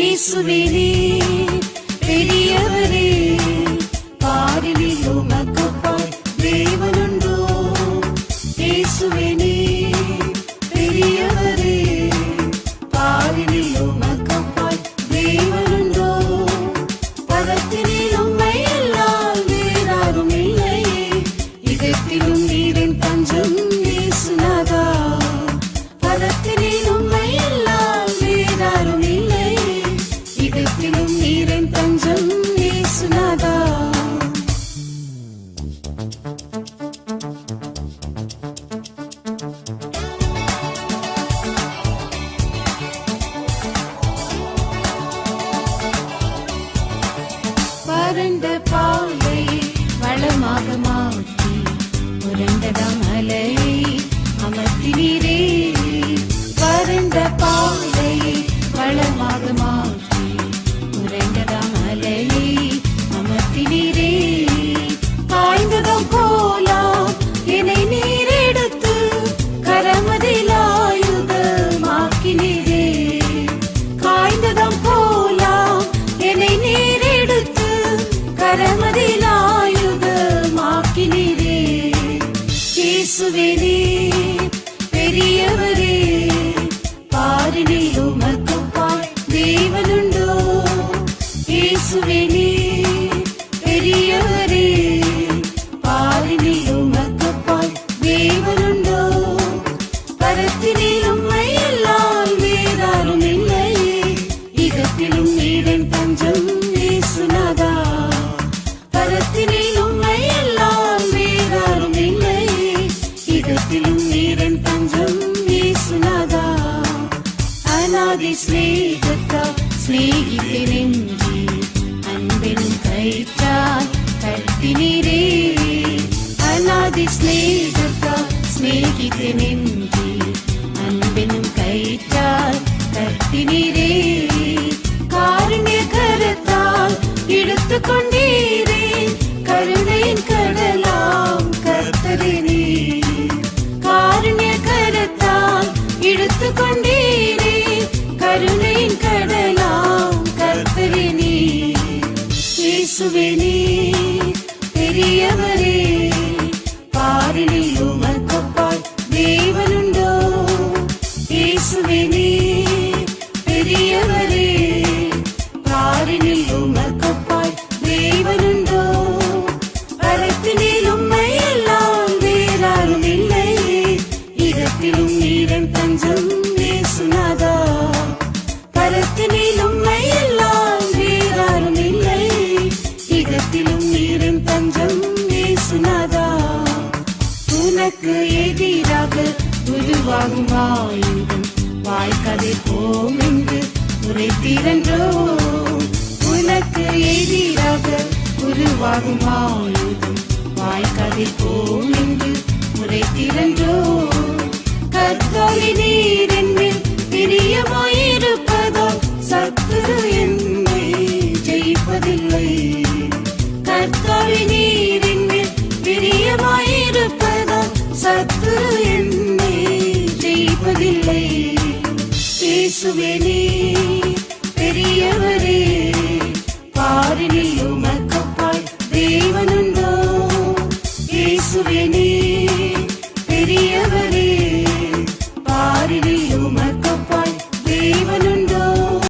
இயேசுவிலே பெரியவரே பாரிலில் உமக்கப்பாய் தேவனுண்டோ. இயேசுவிலே பெரியவரே பாரிலில் உமக்கப்பாய் தேவனுண்டோ. பதத்தினில் உம்மை எல்லாம் வேறாரும் இல்லையே. இதத்திலும் நீரின் பஞ்சம் రెండడం இயேசுவேனே பெரியவரே பாரினில் உமக்கு பாய் தேவனு இசை நெஞ்சி அன்பின் கயிற்றால் கட்டினீரே அநாதி ஸ்நேகத்தா ஸ்நேகித்து நெஞ்சி அன்பினும் கயிற்றால் கட்டினீரே உனக்கு எதிராக உருவாகும் ஆயுதம் வாய்க்கதை போம் என்று உரை திரண்டோம் உனக்கு எதிராக உருவாகும் ஆயுதம் வாய்க்கதை போம் என்று